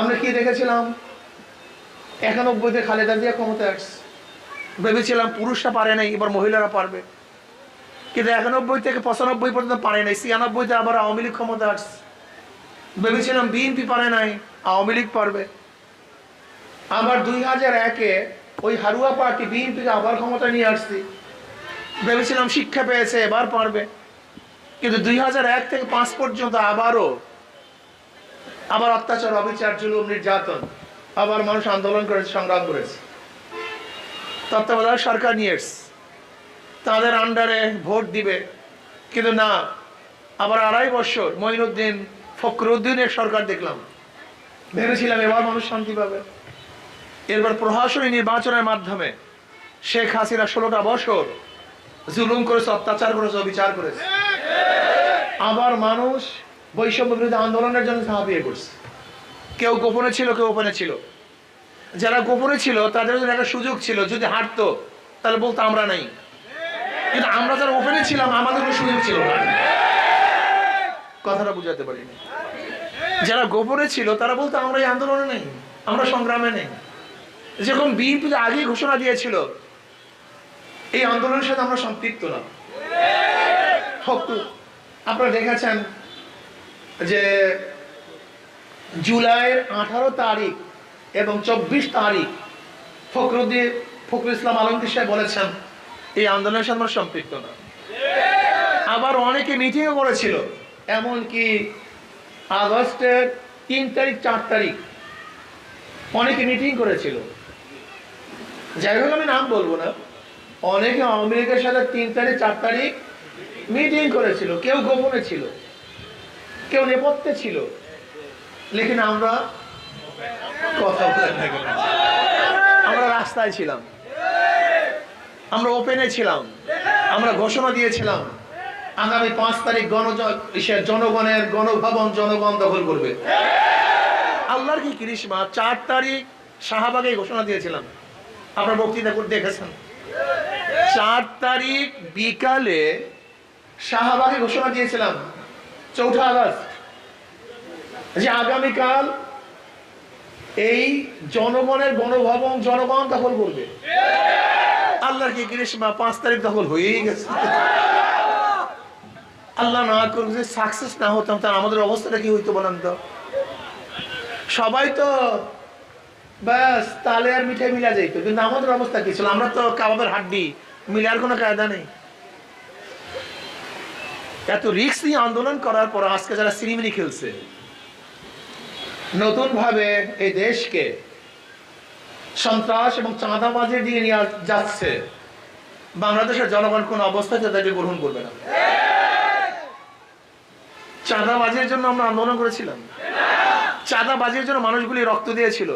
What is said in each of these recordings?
আমরা কি দেখেছিলাম? একানব্বইতে খালেদা জিয়া ক্ষমতায় আসছে। ভেবেছিলাম পুরুষরা পারে নাই, এবার মহিলারা পারবে। কিন্তু একানব্বই থেকে পঁচানব্বই পর্যন্ত পারে নাই, ছিয়ানব্বইতে আবার আওয়ামী লীগ ক্ষমতা আসছে। ভেবেছিলাম বিএনপি পারে নাই, আওয়ামী লীগ পারবে। আবার দুই হাজার একে ওই হারুয়া পার্টি বিএনপিকে আবার ক্ষমতা নিয়ে আসছি। ভেবেছিলাম শিক্ষা পেয়েছে, এবার পারবে। কিন্তু দুই হাজার এক থেকে পাঁচ পর্যন্ত আবারও আবার অত্যাচার, অবিচার, জুলুম, নির্যাতন। আবার মানুষ আন্দোলন করেছে, সংগ্রাম করেছে। তত্ত্বাবধায়ক সরকার নিয়ে তাদের আন্ডারে ভোট দিবে। কিন্তু না, আবার আড়াই বছর মঈনুদ্দিন ফখরুদ্দিনের সরকার দেখলাম। ভেবেছিলাম এবার মানুষ শান্তি পাবে। এরপর প্রশাসনী নির্বাচনের মাধ্যমে শেখ হাসিনা ষোলোটা বছর জুলুম করেছে, অত্যাচার করেছে, অবিচার করেছে। আবার মানুষ বৈষম্য বিরোধী আন্দোলনের জন্য ঝাঁপিয়ে পড়ছে। কেউ গোপনে ছিল, কেউ ওপেনে ছিল। যারা গোপনে ছিল, তাদের জন্য একটা সুযোগ ছিল, যদি হাঁটতো তাহলে বলতো আমরা নাই। কিন্তু আমরা যারা ওপেনে ছিলাম, আমাদের কোনো সুযোগ ছিল না। কথাটা বুঝাতে পারিনি। যারা গোপনে ছিল, তারা বলতো আমরা এই আন্দোলনে নেই, আমরা সংগ্রামে নেই। যখন বিএনপি আগেই ঘোষণা দিয়েছিল, এই আন্দোলনের সাথে আমরা সম্পৃক্ত না। আপনারা দেখেছেন যে জুলাইয়ের আঠারো তারিখ এবং চব্বিশ তারিখ ফখরুদ্দিন, ফখরুল ইসলাম আলমগীর সাহেব বলেছেন, এই আন্দোলনের সাথে আমরা সম্পৃক্ত না। আবার অনেকে মিটিংও করেছিল, এমনকি আগস্টের তিন তারিখ, চার তারিখ অনেকে মিটিং করেছিল। যাই হোক, আমি নাম বলব না। অনেকে আওয়ামী লীগের সাথে তিন তারিখ, চার তারিখ মিটিং করেছিল, কেউ গোপনে ছিল। কেউ নেপথ্যে ছিল। লেকিন আমরা কথা? আমরা রাস্তায় ছিলাম। আমরা ওপেনে ছিলাম। আমরা ঘোষণা দিয়েছিলাম, আগামী পাঁচ তারিখ গণ জনগণের গণভবন জনগণ দখল করবে। আল্লাহর কি কৃষ্মা চার তারিখ শাহবাগে ঘোষণা দিয়েছিলাম। আপনার বক্তৃতা করে দেখেছেন? চার তারিখ বিকালে শাহবাগে ঘোষণা দিয়েছিলাম চৌঠা আগস্ট। যে আগামীকাল এই জনগণের গণভবন, জনগণ দখল করবে। আল্লাহর কি গ্রীষ্মা? পাঁচ তারিখ দখল হয়েই গেছে। আল্লাহ না করুক যে সাকসেস না হতাম তার আমাদের অবস্থাটা কি হইতো বলেন তো? সবাই তো ব্যাস তালে আর মিঠাই মিলা যাইতো, কিন্তু আমাদের অবস্থা কি ছিল? আমরা তো কাবাবের হাড্ডি, মিলার কোনো কায়দা নেই। এত রিক্স নিয়ে আন্দোলন করার পর আজকে যারা সিনেমিনি খেলছে নতুন ভাবে এই দেশকে সন্ত্রাস এবং চাঁদাবাজির দিকে নিয়ে যাচ্ছে, বাংলাদেশের জনগণ কোন অবস্থাতে তাদেরকে গ্রহণ করবে না। চাঁদাবাজির জন্য আমরা আন্দোলন করেছিলাম। চাঁদাবাজির জন্য মানুষগুলি রক্ত দিয়েছিল।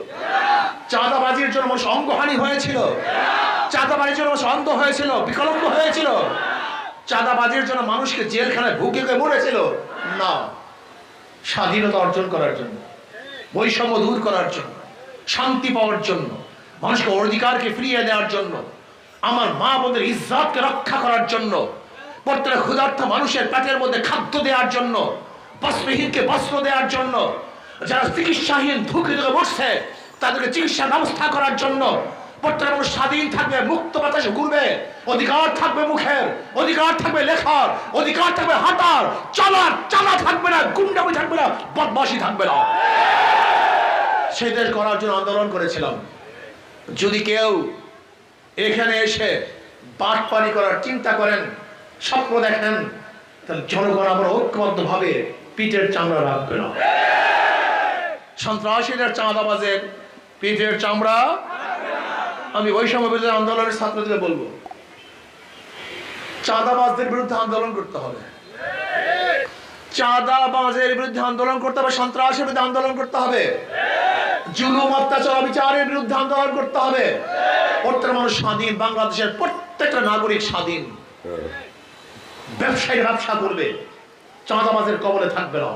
চাঁদাবাজির জন্য মানুষ অঙ্গহানি হয়েছিল। চাঁদাবাজির জন্য মানুষ অন্ধ হয়েছিল বিকলম্ব হয়েছিল। চাঁদাবাজির জন্য মানুষকে জেলখানায় ভুগে মরেছিল। না, স্বাধীনতা অর্জন করার জন্য, বৈষম্য দূর করার জন্য, শান্তি পাওয়ার জন্য, মানুষকে অধিকারকে ফিরিয়ে দেওয়ার জন্য, আমার মা বোনের ইজ্জাতকে রক্ষা করার জন্য, প্রত্যেক ক্ষুধার্ত মানুষের পেটের মধ্যে খাদ্য দেওয়ার জন্য, বস্ত্রহীনকে বস্ত্র দেওয়ার জন্য, যারা চিকিৎসাহীন ধুকে ধুকে বসছে তাদেরকে চিকিৎসা ব্যবস্থা করার জন্য প্রত্যেক মানুষ স্বাধীন থাকবে, মুক্ত বাতাসে ঘুরবে। অধিকার থাকবে মুখের, অধিকার থাকবে লেখার, অধিকার থাকবে হাঁটার। চলার, চালা থাকবে না, গুন্ডামি থাকবে না বদমাসি থাকবে না। সেই দেশ করার জন্য আন্দোলন করেছিলাম। যদি কেউ এখানে এসে বাটপানি করার চিন্তা করেন, স্বপ্ন দেখেন, তাহলে জনগণ আমরা ঐক্যবদ্ধ ভাবে পিঠের চামড়া রাখবে না। সন্ত্রাসীদের চাঁদাবাজের পিঠের চামড়া আমি বৈষম্য বিরোধী আন্দোলনের ছাত্রদের বলব, চাঁদাবাজদের বিরুদ্ধে আন্দোলন করতে হবে। চাঁদাবাজের বিরুদ্ধে আন্দোলন করতে হবে, সন্ত্রাসের বিরুদ্ধে আন্দোলন করতে হবে। জুলুম, অত্যাচার বিচারের বিরুদ্ধে আন্দোলন করতে হবে। প্রত্যেকটা মানুষ স্বাধীন, বাংলাদেশের প্রত্যেকটা নাগরিক স্বাধীন। ব্যবসায়ী ব্যবসা করবে চাঁদাবাজের কবলে থাকবে না।